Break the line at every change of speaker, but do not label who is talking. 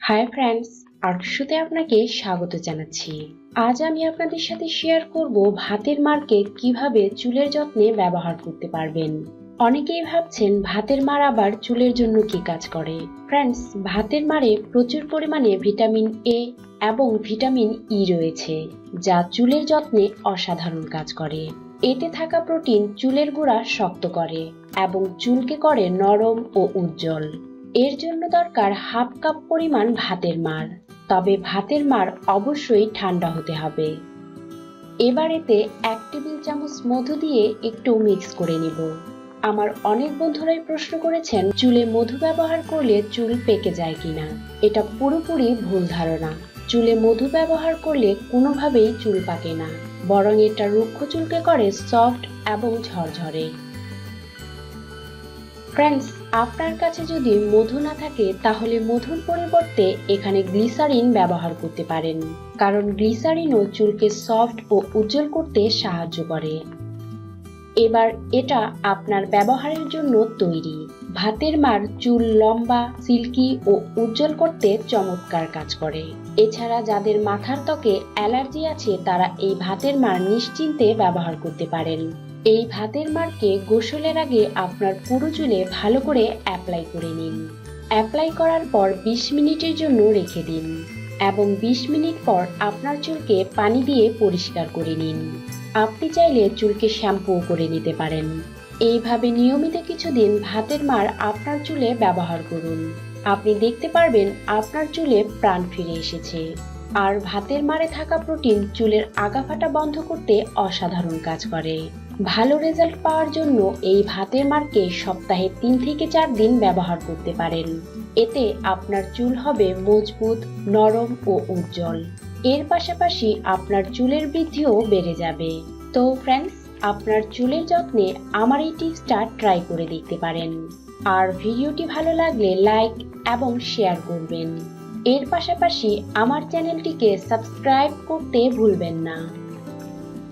Hi friends আর্টশুতে আপনাকে স্বাগত জানাচ্ছি। আজ আমি আপনাদের সাথে শেয়ার করব ভাতের মারকে কীভাবে চুলের যত্নে ব্যবহার করতে পারবেন। অনেকেই ভাবছেন ভাতের মার আবার চুলের জন্য কি কাজ করে। ফ্রেন্ডস ভাতের মারে প্রচুর পরিমাণে ভিটামিন এ এবং ভিটামিন ই রয়েছে, যা চুলের যত্নে অসাধারণ কাজ করে। এতে থাকা প্রোটিন চুলের গোড়া শক্ত করে এবং চুলকে করে নরম ও উজ্জ্বল। এর জন্য দরকার হাফ কাপ পরিমাণ ভাতের মার। তবে ভাতের মার অবশ্যই ঠান্ডা হতে হবে। এবার এতে এক টেবিল চামচ মধু দিয়ে একটু মিক্স করে নিব। আমার অনেক বন্ধুরাই প্রশ্ন করেছেন, চুলে মধু ব্যবহার করলে চুল পেকে যায় কিনা? এটা পুরোপুরি ভুল ধারণা। চুলে মধু ব্যবহার করলে কোনোভাবেই চুল পাকে না, বরং এটা রুক্ষ চুলকে করে সফট এবং ঝরঝরে। ফ্রেন্ডস আপনার কাছে যদি মধু না থাকে, তাহলে মধুর পরিবর্তে এখানে গ্লিসারিন ব্যবহার করতে পারেন। কারণ গ্লিসারিনও চুলকে সফট ও উজ্জ্বল করতে সাহায্য করে। এবার এটা আপনার ব্যবহারের জন্য তৈরি। ভাতের মার চুল লম্বা, সিল্কি ও উজ্জ্বল করতে চমৎকার কাজ করে। এছাড়া যাদের মাথার ত্বকে অ্যালার্জি আছে, তারা এই ভাতের মার নিশ্চিন্তে ব্যবহার করতে পারেন। এই ভাতের মারকে গোসলের আগে আপনার পুরো চুলে ভালো করে অ্যাপ্লাই করে নিন। অ্যাপ্লাই করার পর 20 মিনিটের জন্য রেখে দিন এবং 20 মিনিট পর আপনার চুলকে পানি দিয়ে পরিষ্কার করে নিন। আপনি চাইলে চুলকে শ্যাম্পু করে নিতে পারেন। এইভাবে নিয়মিত কিছুদিন ভাতের মার আপনার চুলে ব্যবহার করুন। আপনি দেখতে পারবেন আপনার চুলে প্রাণ ফিরে এসেছে। আর ভাতের মারে থাকা প্রোটিন চুলের আগা ফাটা বন্ধ করতে অসাধারণ কাজ করে। ভালো রেজাল্ট পাওয়ার জন্য এই ভাতের মারকে সপ্তাহে তিন থেকে চার দিন ব্যবহার করতে পারেন। এতে আপনার চুল হবে মজবুত, নরম ও উজ্জ্বল। এর পাশাপাশি আপনার চুলের বৃদ্ধিও বেড়ে যাবে। তো ফ্রেন্ডস আপনার চুলের যত্নে আমার এই টিপসটা ট্রাই করে দেখতে পারেন। আর ভিডিওটি ভালো লাগলে লাইক এবং শেয়ার করবেন। এর পাশাপাশি আমার চ্যানেলটিকে সাবস্ক্রাইব করতে ভুলবেন না।